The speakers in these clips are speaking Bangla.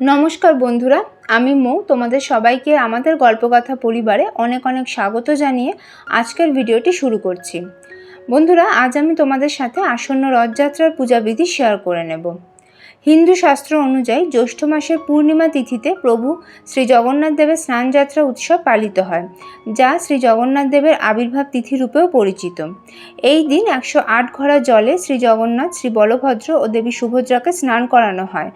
নমস্কার বন্ধুরা, আমি মৌ। তোমাদের সবাইকে আমাদের গল্পকথা পরিবারে অনেক অনেক স্বাগত জানিয়ে আজকের ভিডিওটি শুরু করছি। বন্ধুরা, আজ আমি তোমাদের সাথে আসন্ন রথযাত্রার পূজাবিধি শেয়ার করে নেব। হিন্দু শাস্ত্র অনুযায়ী জ্যৈষ্ঠ মাসের পূর্ণিমা তিথিতে প্রভু শ্রী জগন্নাথ দেবের স্নানযাত্রা উৎসব পালিত হয়, যা শ্রী জগন্নাথ দেবের আবির্ভাব তিথি রূপেও পরিচিত। এই দিন একশো আট ঘড়া জলে শ্রী জগন্নাথ শ্রী বলভদ্র ও দেবী সুভদ্রাকে স্নান করানো হয়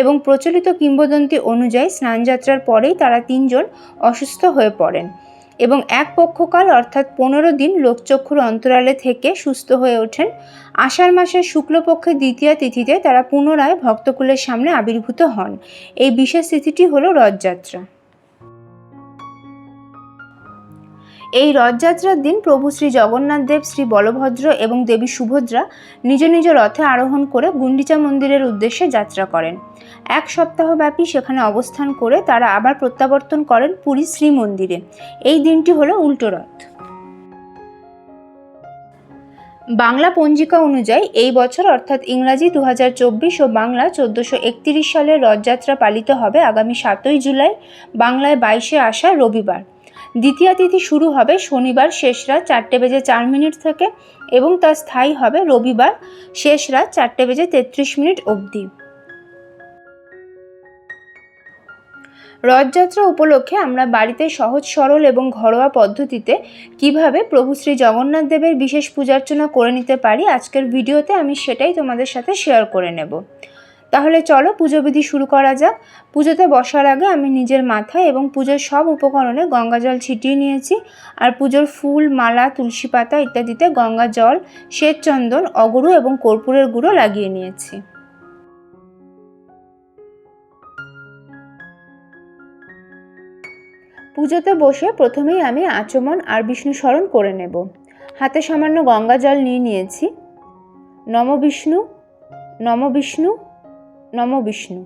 এবং প্রচলিত কিংবদন্তি অনুযায়ী স্নানযাত্রার পরেই তারা তিনজন অসুস্থ হয়ে পড়েন। এবং এক পক্ষকাল, অর্থাৎ পনেরো দিন, লোকচক্ষুর অন্তরালে থেকে সুস্থ হয়ে ওঠেন। আষাঢ় মাসের শুক্লপক্ষের দ্বিতীয় তিথিতে তারা পুনরায় ভক্তকুলের সামনে আবির্ভূত হন। এই বিশেষ তিথিটি হলো রথযাত্রা। এই রথযাত্রার দিন প্রভু শ্রী জগন্নাথ দেব, শ্রী বলভদ্র এবং দেবী সুভদ্রা নিজ নিজ রথে আরোহণ করে গুন্ডিচা মন্দিরের উদ্দেশ্যে যাত্রা করেন। এক সপ্তাহব্যাপী সেখানে অবস্থান করে তারা আবার প্রত্যাবর্তন করেন পুরী শ্রীমন্দিরে এই দিনটি হলো উল্টো রথ। বাংলা পঞ্জিকা অনুযায়ী এই বছর অর্থাৎ ইংরাজি দু হাজার চব্বিশ ও বাংলা চোদ্দোশো একত্রিশ সালের রথযাত্রা পালিত হবে আগামী সাতই জুলাই, বাংলায় বাইশে আসা রবিবার। দ্বিতীয় তিথি শুরু হবে শনিবার শেষ রাত চারটে বেজে চার মিনিট থেকে এবং তা স্থায়ী হবে রবিবার শেষ রাত চারটে বেজে তেত্রিশ মিনিট অবধি। রথযাত্রা উপলক্ষে আমরা বাড়িতে সহজ, সরল এবং ঘরোয়া পদ্ধতিতে কীভাবে প্রভু শ্রী জগন্নাথ দেবের বিশেষ পূজার্চনা করে নিতে পারি, আজকের ভিডিওতে আমি সেটাই তোমাদের সাথে শেয়ার করে নেব। তাহলে চলো পুজো বিধি শুরু করা যাক। পুজোতে বসার আগে আমি নিজের মাথায় এবং পুজোর সব উপকরণে গঙ্গা জল ছিটিয়ে নিয়েছি আর পুজোর ফুল, মালা, তুলসী পাতা ইত্যাদিতে গঙ্গা জল শ্বেত চন্দন অগরু এবং কর্পূরের গুঁড়ো লাগিয়ে নিয়েছি। পুজোতে বসে প্রথমেই আমি আচমন আর বিষ্ণু স্মরণ করে নেব। হাতে সামান্য গঙ্গা জল নিয়ে নিয়েছি। নম বিষ্ণু নম বিষ্ণু নম বিষ্ণু।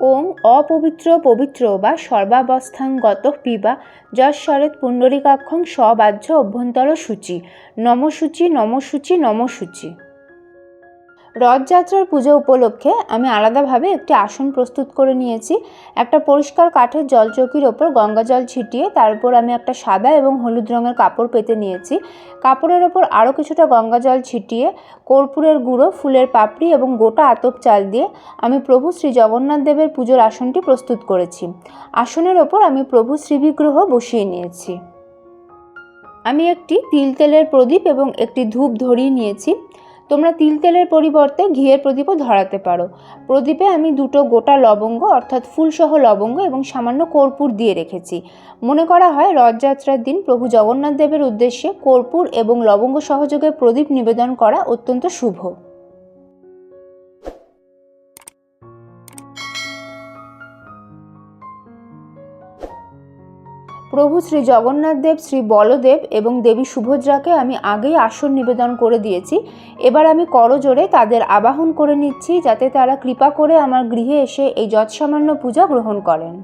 ওং অপবিত্র পবিত্র বা সর্বাবস্থাঙ্গত পিবা যশ্বরেত পুণ্ডরিকাক্ষং সবাহ্য অভ্যন্তর সূচি নমসূচি নমসূচি নমসূচি। রথযাত্রার পুজো উপলক্ষে আমি আলাদাভাবে একটি আসন প্রস্তুত করে নিয়েছি। একটা পরিষ্কার কাঠের জলচৌকির ওপর গঙ্গা জল ছিটিয়ে তার উপর আমি একটা সাদা এবং হলুদ রঙের কাপড় পেতে নিয়েছি। কাপড়ের ওপর আরও কিছুটা গঙ্গা জল ছিটিয়ে কর্পূরের গুঁড়ো, ফুলের পাপড়ি এবং গোটা আতপ চাল দিয়ে আমি প্রভু শ্রী জগন্নাথ দেবের পুজোর আসনটি প্রস্তুত করেছি। আসনের ওপর আমি প্রভু শ্রীবিগ্রহ বসিয়ে নিয়েছি। আমি একটি তিল তেলের প্রদীপ এবং একটি ধূপ ধরিয়ে নিয়েছি। তোমরা তিল তেলের পরিবর্তে ঘিয়ের প্রদীপও ধরাতে পারো। প্রদীপে আমি দুটো গোটা লবঙ্গ, অর্থাৎ ফুলসহ লবঙ্গ এবং সামান্য কর্পূর দিয়ে রেখেছি। মনে করা হয় রথযাত্রার দিন প্রভু জগন্নাথ দেবের উদ্দেশ্যে কর্পূর এবং লবঙ্গ সহযোগে প্রদীপ নিবেদন করা অত্যন্ত শুভ। প্রভু শ্রী জগন্নাথ দেব, শ্রী বলদেব এবং দেবী সুভদ্রাকে আমি আগেই আসন নিবেদন করে দিয়েছি। এবার আমি করজোরে তাদের আবাহন করে নিচ্ছি যাতে তারা কৃপা করে আমার গৃহে এসে এই যৎসামান্য পূজা গ্রহণ করেন।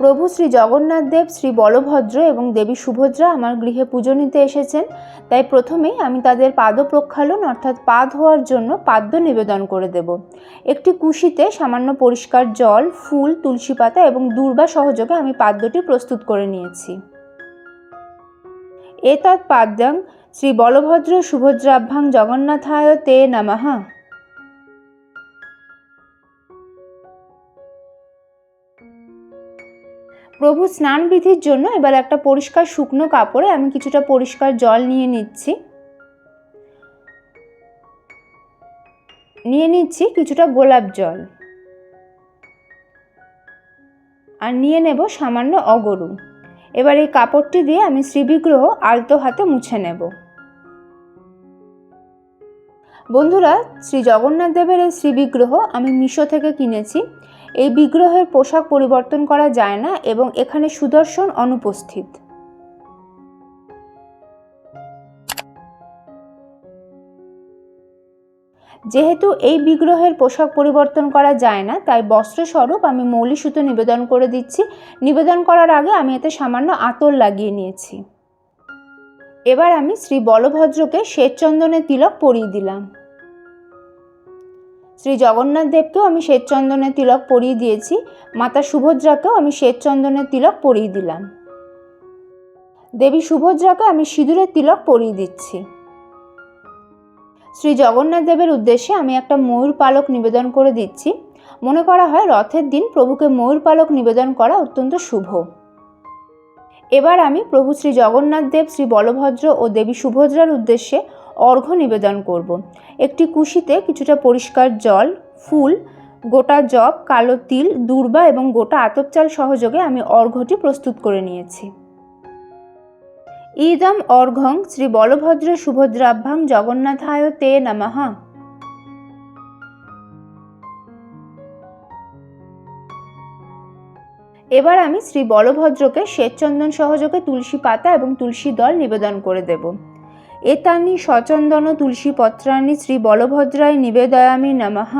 প্রভু শ্রী জগন্নাথ দেব, শ্রী বলভদ্র এবং দেবী সুভদ্রা আমার গৃহে পুজো নিতে এসেছেন। তাই প্রথমেই আমি তাদের পাদ প্রক্ষালন অর্থাৎ পা ধোয়ার জন্য পাদ্য নিবেদন করে দেব। একটি কুশিতে সামান্য পরিষ্কার জল, ফুল, তুলসী পাতা এবং দূর্বা সহযোগে আমি পাদ্যটি প্রস্তুত করে নিয়েছি। এ এতৎ পাদ্যাং শ্রী বলভদ্র সুভদ্রাভ্যাং জগন্নাথায় তে নমঃ। প্রভু স্নান বিধির জন্য এবার একটা পরিষ্কার শুকনো কাপড়ে আমি কিছুটা পরিষ্কার জল নিয়ে নিচ্ছি। নিয়ে নিচ্ছি কিছুটা গোলাপ জল। আর নিয়ে নেব সামান্য অগরু। এবার এই কাপড়টি দিয়ে আমি শ্রীবিগ্রহ আলতো হাতে মুছে নেব। বন্ধুরা, শ্রী জগন্নাথ দেবের এই শ্রীবিগ্রহ আমি মিশো থেকে কিনেছি। এই বিগ্রহের পোশাক পরিবর্তন করা যায় না এবং এখানে সুদর্শন অনুপস্থিত। যেহেতু এই বিগ্রহের পোশাক পরিবর্তন করা যায় না, তাই বস্ত্রস্বরূপ আমি মৌলি সুতো নিবেদন করে দিচ্ছি। নিবেদন করার আগে আমি এতে সামান্য আতর লাগিয়ে নিয়েছি। এবার আমি শ্রী বলভদ্রকে শ্বেতচন্দনের তিলক পরিয়ে দিলাম। শ্রী জগন্নাথ দেবকেও আমি শ্বেতচন্দনের তিলক পরিয়ে দিয়েছি, মাতা সুভদ্রাকেও আমি শ্বেতচন্দনের তিলক পরিয়ে দিলাম। দেবী সুভদ্রাকে আমি সিঁদুরের তিলক পরিয়ে দিচ্ছি। শ্রী জগন্নাথ দেবের উদ্দেশ্যে আমি একটা ময়ূর পালক নিবেদন করে দিচ্ছি। মনে করা হয় রথের দিন প্রভুকে ময়ূর পালক নিবেদন করা অত্যন্ত শুভ। এবার আমি প্রভু শ্রী জগন্নাথ দেব, শ্রী বলভদ্র ও দেবী সুভদ্রার উদ্দেশ্যে অর্ঘ্য নিবেদন করব। একটি কুশিতে কিছুটা পরিষ্কার জল, ফুল, গোটা জব, কালো তিল, দূর্বা এবং গোটা আতপ চাল সহযোগে আমি অর্ঘ্যটি প্রস্তুত করে নিয়েছি। ইদম অর্ঘং শ্রী বলভদ্র সুভদ্রাভ্যাং জগন্নাথায় তে নমঃ। এবার আমি শ্রী বলভদ্রকে শ্বেতচন্দন সহযোগে তুলসী পাতা এবং তুলসী দল নিবেদন করে দেব। এতানি সচন্দন তুলসী পত্রানি শ্রী বলভদ্রায় নিবেদয়ামি নমঃ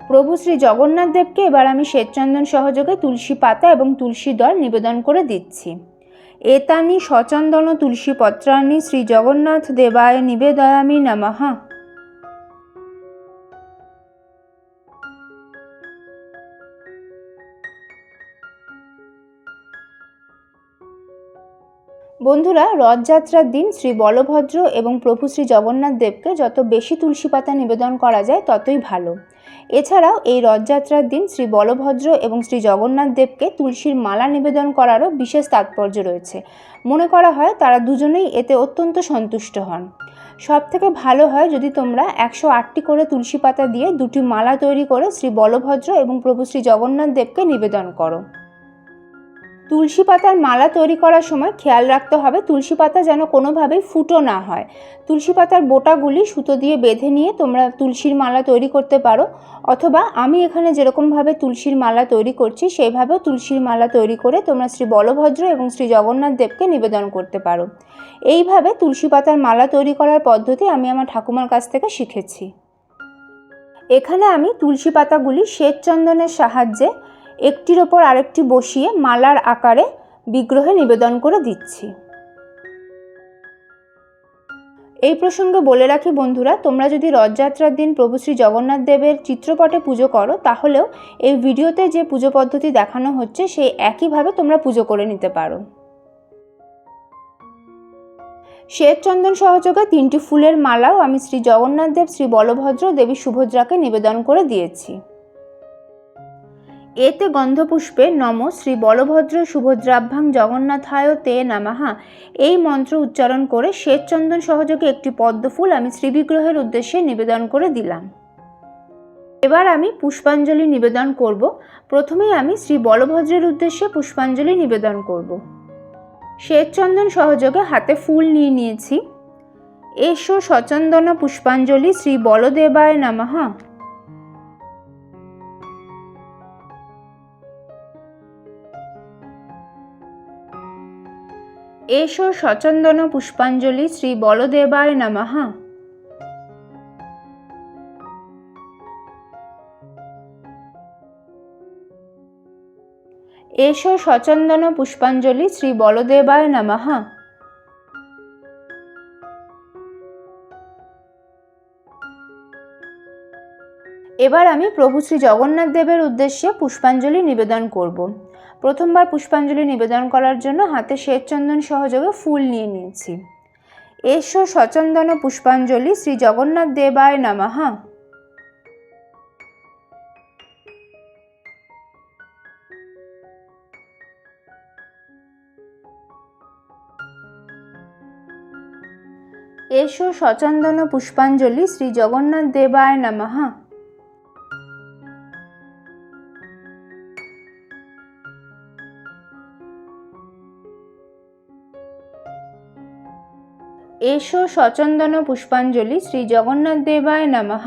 প্রভু শ্রী জগন্নাথ দেবকে এবার আমি শ্বেতচন্দন সহযোগে তুলসী পাতা এবং তুলসী দল নিবেদন করে দিচ্ছি। এতানি সচন্দন তুলসী পত্রানি শ্রী জগন্নাথ দেবায় নিবেদয়ামি নমঃ বন্ধুরা, রথযাত্রার দিন শ্রী বলভদ্র এবং প্রভু শ্রী জগন্নাথ দেবকে যত বেশি তুলসী পাতা নিবেদন করা যায়, ততই ভালো। এছাড়াও এই রথযাত্রার দিন শ্রী বলভদ্র এবং শ্রী জগন্নাথ দেবকে তুলসীর মালা নিবেদন করারও বিশেষ তাৎপর্য রয়েছে। মনে করা হয়, তারা দুজনেই এতে অত্যন্ত সন্তুষ্ট হন। সব থেকে ভালো হয় যদি তোমরা একশো আটটি করে তুলসী পাতা দিয়ে দুটি মালা তৈরি করে শ্রী বলভদ্র এবং প্রভু শ্রী জগন্নাথ দেবকে নিবেদন করো। তুলসী পাতার মালা তৈরি করার সময় খেয়াল রাখতে হবে তুলসী পাতা যেন কোনোভাবেই ফুটো না হয়। তুলসী পাতার বোটাগুলি সুতো দিয়ে বেঁধে নিয়ে তোমরা তুলসীর মালা তৈরি করতে পারো। অথবা আমি এখানে যেরকমভাবে তুলসীর মালা তৈরি করছি সেইভাবেও তুলসীর মালা তৈরি করে তোমরা শ্রী বলভদ্র এবং শ্রী জগন্নাথ দেবকে নিবেদন করতে পারো। এইভাবে তুলসী পাতার মালা তৈরি করার পদ্ধতি আমি আমার ঠাকুমার কাছ থেকে শিখেছি। এখানে আমি তুলসী পাতাগুলি শ্বেত চন্দনের সাহায্যে একটির ওপর আরেকটি বসিয়ে মালার আকারে বিগ্রহে নিবেদন করে দিচ্ছি। এই প্রসঙ্গে বলে রাখি বন্ধুরা, তোমরা যদি রথযাত্রার দিন প্রভু শ্রী জগন্নাথ দেবের চিত্রপটে পুজো করো, তাহলেও এই ভিডিওতে যে পুজো পদ্ধতি দেখানো হচ্ছে, সেই একইভাবে তোমরা পুজো করে নিতে পারো। শ্বেত চন্দন সহযোগে তিনটি ফুলের মালাও আমি শ্রী জগন্নাথ দেব, শ্রী বলভদ্র দেবী সুভদ্রাকে নিবেদন করে দিয়েছি। এতে গন্ধপুষ্পে নম শ্রী বলভদ্র সুভদ্রাভ্যাং জগন্নাথায় তে নামাহা। এই মন্ত্র উচ্চারণ করে শ্বেতচন্দন সহযোগে একটি পদ্মফুল আমি শ্রীবিগ্রহের উদ্দেশ্যে নিবেদন করে দিলাম। এবার আমি পুষ্পাঞ্জলি নিবেদন করব। প্রথমেই আমি শ্রী বলভদ্রের উদ্দেশ্যে পুষ্পাঞ্জলি নিবেদন করব। শ্বেতচন্দন সহযোগে হাতে ফুল নিয়ে নিয়েছি। এসো সচন্দন পুষ্পাঞ্জলি শ্রী বলদেবায় নামাহা। এসো সচন্দন পুষ্পাঞ্জলি শ্রী বলদেবায় নমঃ। এসো সচন্দন পুষ্পাঞ্জলি শ্রী বলদেবায় নমঃ। এবার আমি প্রভু শ্রী জগন্নাথ দেবের উদ্দেশ্যে পুষ্পাঞ্জলি নিবেদন করব। প্রথমবার পুষ্পাঞ্জলি নিবেদন করার জন্য হাতে শ্বেতচন্দন সহযোগে ফুল নিয়ে নিয়েছি। এসো সচন্দন পুষ্পাঞ্জলি শ্রী জগন্নাথ দেবায় নমঃ। এসো সচন্দন পুষ্পাঞ্জলি শ্রী জগন্নাথ দেবায় নমঃ। এসো সচন্দন পুষ্পাঞ্জলি শ্রী জগন্নাথ দেবায় নমঃ।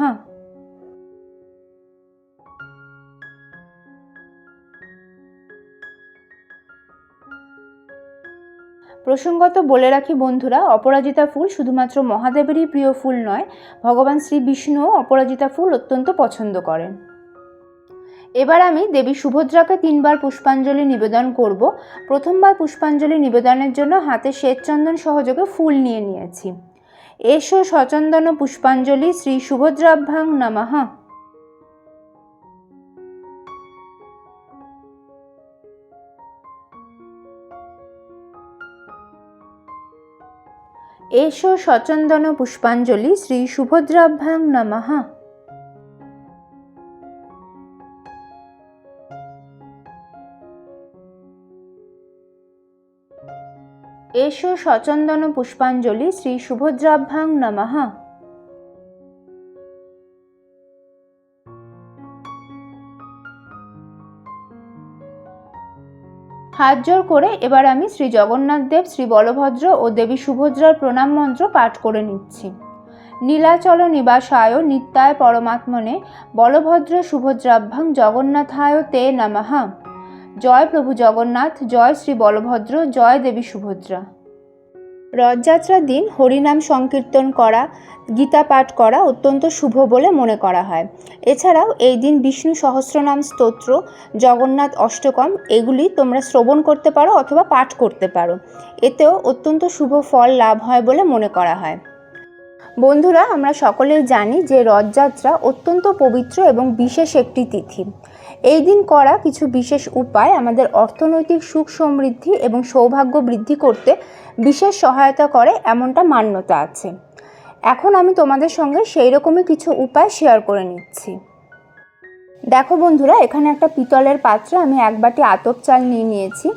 প্রসঙ্গত বলে রাখি বন্ধুরা, অপরাজিতা ফুল শুধুমাত্র মহাদেবেরই প্রিয় ফুল নয়, ভগবান শ্রী বিষ্ণুও অপরাজিতা ফুল অত্যন্ত পছন্দ করেন। এবার আমি দেবী সুভদ্রাকে তিনবার পুষ্পাঞ্জলি নিবেদন করব। প্রথমবার পুষ্পাঞ্জলি নিবেদনের জন্য হাতে শ্বেতচন্দন সহযোগে ফুল নিয়ে নিয়েছি। এসো সচন্দন পুষ্পাঞ্জলি শ্রী সুভদ্রাভ্যাং নমঃ। এসো সচন্দন পুষ্পাঞ্জলি শ্রী সুভদ্রাভ্যাং নমঃ। এসো সচন্দন পুষ্পাঞ্জলি শ্রী সুভদ্রাভ্যাং নমঃ। হাত জোর করে এবার আমি শ্রী জগন্নাথ দেব, শ্রী বলভদ্র ও দেবী সুভদ্রার প্রণাম মন্ত্র পাঠ করে নিচ্ছি। নীলাচল নিবাসায় নিত্যায় পরমাত্মনে বলভদ্র সুভদ্রাভ্যাং জগন্নাথায় তে নমঃ। জয় প্রভু জগন্নাথ, জয় শ্রী বলভদ্র, জয় দেবী সুভদ্রা। রথযাত্রার দিন হরিনাম সংকীর্তন করা, গীতা পাঠ করা অত্যন্ত শুভ বলে মনে করা হয়। এছাড়াও এই দিন বিষ্ণু সহস্রনাম স্তোত্র, জগন্নাথ অষ্টকম, এগুলি তোমরা শ্রবণ করতে পারো অথবা পাঠ করতে পারো। এতেও অত্যন্ত শুভ ফল লাভ হয় বলে মনে করা হয়। বন্ধুরা, আমরা সকলেই জানি যে রথযাত্রা অত্যন্ত পবিত্র এবং বিশেষ একটি তিথি। এই দিন করা কিছু বিশেষ উপায় আমাদের অর্থনৈতিক সুখ সমৃদ্ধি এবং সৌভাগ্য বৃদ্ধি করতে বিশেষ সহায়তা করে এমনটা মান্যতা আছে। এখন আমি তোমাদের সঙ্গে সেই রকমই কিছু উপায় শেয়ার করে নিচ্ছি। দেখো বন্ধুরা, এখানে একটা পিতলের পাত্রে আমি এক বাটি আতপ চাল নিয়ে নিয়েছি।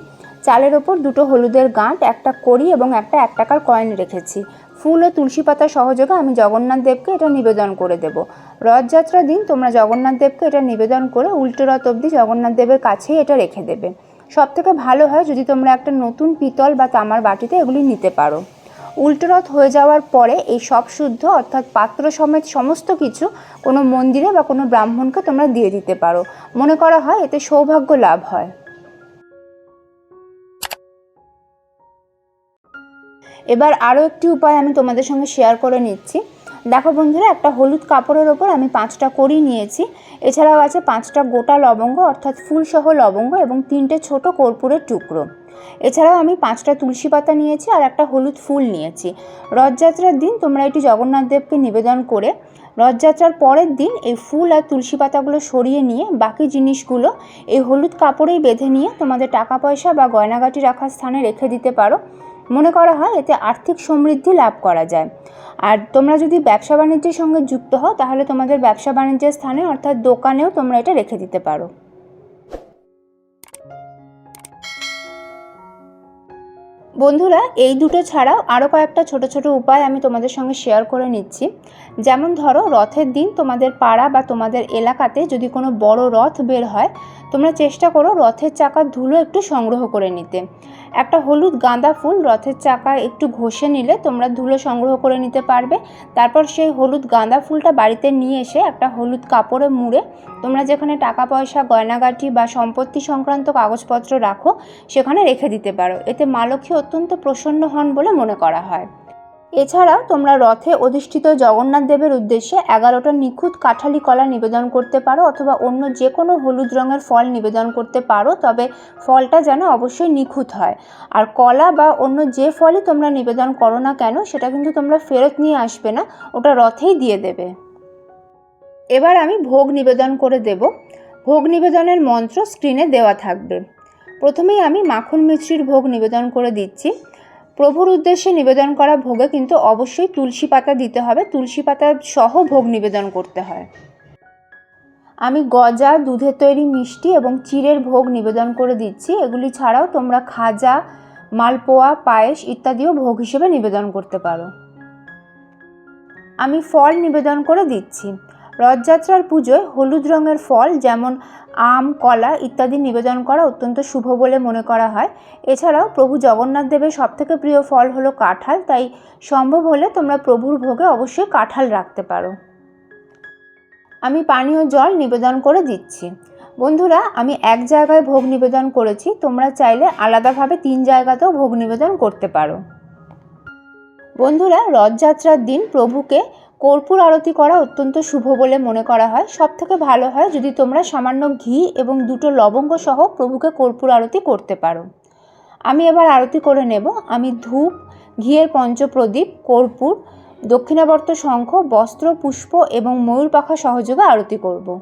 চালের ওপর দুটো হলুদের গাঁট, একটা কড়ি এবং একটা এক টাকার কয়েন রেখেছি। ফুল ও তুলসী পাতা সহযোগে আমি জগন্নাথ দেবকে এটা নিবেদন করে দেব। রথযাত্রার দিন তোমরা জগন্নাথ দেবকে এটা নিবেদন করে উল্টো রথ অবধি জগন্নাথ দেবের কাছেই এটা রেখে দেবে। সব থেকে ভালো হয় যদি তোমরা একটা নতুন পিতল বা তামার বাটিতে এগুলি নিতে পারো। উল্টো রথ হয়ে যাওয়ার পরে এই সব শুদ্ধ অর্থাৎ পাত্র সমেত সমস্ত কিছু কোনো মন্দিরে বা কোনো ব্রাহ্মণকে তোমরা দিয়ে দিতে পারো। মনে করা হয় এতে সৌভাগ্য লাভ হয়। এবার আরও একটি উপায় আমি তোমাদের সঙ্গে শেয়ার করে নিচ্ছি। দেখো বন্ধুরা, একটা হলুদ কাপড়ের ওপর আমি পাঁচটা কড়ি নিয়েছি। এছাড়াও আছে পাঁচটা গোটা লবঙ্গ, অর্থাৎ ফুলসহ লবঙ্গ এবং তিনটে ছোট কর্পূরের টুকরো। এছাড়াও আমি পাঁচটা তুলসী পাতা নিয়েছি আর একটা হলুদ ফুল নিয়েছি। রথযাত্রার দিন তোমরা এটি জগন্নাথ দেবকে নিবেদন করে রথযাত্রার পরের দিন এই ফুল আর তুলসী পাতাগুলো সরিয়ে নিয়ে বাকি জিনিসগুলো এই হলুদ কাপড়েই বেঁধে নিয়ে তোমাদের টাকা পয়সা বা গয়নাগাটি রাখার স্থানে রেখে দিতে পারো। মনে করা হয় এতে আর্থিক সমৃদ্ধি লাভ করা যায়। আর তোমরা যদি ব্যবসা বাণিজ্যের সঙ্গে যুক্ত হও, তাহলে তোমাদের ব্যবসা বাণিজ্যের স্থানে, অর্থাৎ দোকানেও তোমরা এটা রেখে দিতে পারো। বন্ধুরা, এই দুটো ছাড়াও আরও কয়েকটা ছোট ছোট উপায় আমি তোমাদের সঙ্গে শেয়ার করে নিচ্ছি। যেমন ধরো, রথের দিন তোমাদের পাড়া বা তোমাদের এলাকাতে যদি কোনো বড় রথ বের হয়, তোমরা চেষ্টা করো রথের চাকার ধুলো একটু সংগ্রহ করে নিতে। একটা হলুদ গাঁদা ফুল রথের চাকায় একটু ঘষে নিলে তোমরা ধুলো সংগ্রহ করে নিতে পারবে। তারপর সেই হলুদ গাঁদা ফুলটা বাড়িতে নিয়ে এসে একটা হলুদ কাপড়ে মুড়ে তোমরা যেখানে টাকা পয়সা গয়নাগাটি বা সম্পত্তি সংক্রান্ত কাগজপত্র রাখো, সেখানে রেখে দিতে পারো। এতে মা লক্ষ্মী অত্যন্ত প্রসন্ন হন বলে মনে করা হয়। এছাড়াও তোমরা রথে অধিষ্ঠিত জগন্নাথ দেবের উদ্দেশ্যে এগারোটা নিখুঁত কাঠালি কলা নিবেদন করতে পারো অথবা অন্য যে কোনো হলুদ রঙের ফল নিবেদন করতে পারো, তবে ফলটা যেন অবশ্যই নিখুঁত হয়। আর কলা বা অন্য যে ফলই তোমরা নিবেদন করো না কেন, সেটা কিন্তু তোমরা ফেরত নিয়ে আসবে না, ওটা রথেই দিয়ে দেবে। এবার আমি ভোগ নিবেদন করে দেব। ভোগ নিবেদনের মন্ত্র স্ক্রিনে দেওয়া থাকবে। প্রথমেই আমি মাখন মিশ্রির ভোগ নিবেদন করে দিচ্ছি। প্রভুর উদ্দেশ্যে নিবেদন করা ভোগে কিন্তু অবশ্যই তুলসী পাতা দিতে হবে। তুলসী পাতা সহ ভোগ নিবেদন করতে হয়। আমি গজা, দুধের তৈরি মিষ্টি এবং চিড়ের ভোগ নিবেদন করে দিচ্ছি। এগুলি ছাড়াও তোমরা খাজা, মালপোয়া, পায়েস ইত্যাদিও ভোগ হিসেবে নিবেদন করতে পারো। আমি ফল নিবেদন করে দিচ্ছি। রথযাত্রার পুজোয় হলুদ রঙের ফল যেমন আম, কলা ইত্যাদি নিবেদন করা অত্যন্ত শুভ বলে মনে করা হয়। এছাড়াও প্রভু জগন্নাথ দেবের সবথেকে প্রিয় ফল হলো কাঁঠাল, তাই সম্ভব হলে তোমরা প্রভুর ভোগে অবশ্যই কাঁঠাল রাখতে পারো। আমি পানীয় জল নিবেদন করে দিচ্ছি। বন্ধুরা, আমি এক জায়গায় ভোগ নিবেদন করেছি, তোমরা চাইলে আলাদাভাবে তিন জায়গাতেও ভোগ নিবেদন করতে পারো। বন্ধুরা, রথযাত্রার দিন প্রভুকে কর্পূর আরতি করা অত্যন্ত শুভ বলে মনে করা হয়। সব থেকে ভালো হয় যদি তোমরা সামান্য ঘি এবং দুটো লবঙ্গ সহ প্রভুকে কর্পূর আরতি করতে পারো। আমি এবার আরতি করে নেব। আমি ধূপ, ঘিয়ের পঞ্চপ্রদীপ, কর্পূর, দক্ষিণাবর্ত শঙ্খ, বস্ত্র, পুষ্প এবং ময়ূর পাখা সহযোগে আরতি করব।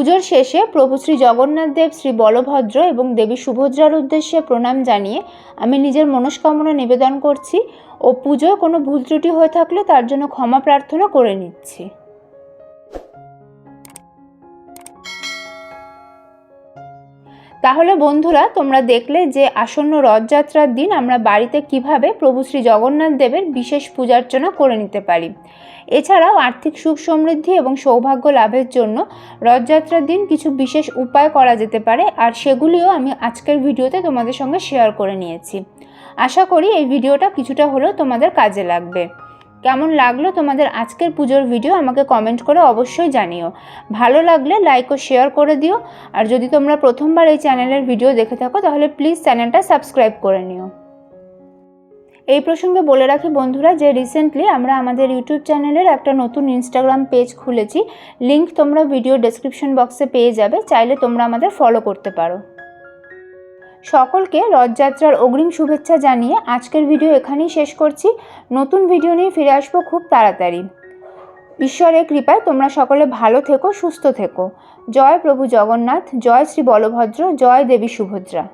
পুজোর শেষে প্রভু শ্রী জগন্নাথ দেব, শ্রী বলভদ্র এবং দেবী সুভদ্রার উদ্দেশ্যে প্রণাম জানিয়ে আমি নিজের মনস্কামনা নিবেদন করছি ও পুজোয় কোনো ভুল ত্রুটি হয়ে থাকলে তার জন্য ক্ষমা প্রার্থনা করে নিচ্ছি। তাহলে বন্ধুরা, তোমরা দেখলে যে আসন্ন রথযাত্রার দিন আমরা বাড়িতে কীভাবে প্রভু শ্রী জগন্নাথ দেবের বিশেষ পূজার্চনা করে নিতে পারি। এছাড়াও আর্থিক সুখ সমৃদ্ধি এবং সৌভাগ্য লাভের জন্য রথযাত্রার দিন কিছু বিশেষ উপায় করা যেতে পারে, আর সেগুলিও আমি আজকের ভিডিওতে তোমাদের সঙ্গে শেয়ার করে নিয়েছি। আশা করি এই ভিডিওটা কিছুটা হলেও তোমাদের কাজে লাগবে। কেমন লাগল তোমাদের আজকের পুজোর ভিডিও আমাকে কমেন্ট করে অবশ্যই জানিও। ভালো লাগলে লাইক ও শেয়ার করে দিও। আর যদি তোমরা প্রথমবার এই চ্যানেলের ভিডিও দেখে থাকো, তাহলে প্লিজ চ্যানেলটা সাবস্ক্রাইব করে নিও। এই প্রসঙ্গে বলে রাখি বন্ধুরা যে রিসেন্টলি আমরা আমাদের ইউটিউব চ্যানেলের একটা নতুন ইনস্টাগ্রাম পেজ খুলেছি। লিংক তোমরা ভিডিও ডেসক্রিপশন বক্সে পেয়ে যাবে। চাইলে তোমরা আমাদের ফলো করতে পারো। সকলকে রথযাত্রার অগ্রিম শুভেচ্ছা জানিয়ে আজকের ভিডিও এখানেই শেষ করছি। নতুন ভিডিও নিয়ে ফিরে আসব খুব তাড়াতাড়ি। ঈশ্বরের কৃপায় তোমরা সকলে ভালো থেকো, সুস্থ থেকো। জয় প্রভু জগন্নাথ, জয় শ্রী বলভদ্র, জয় দেবী সুভদ্রা।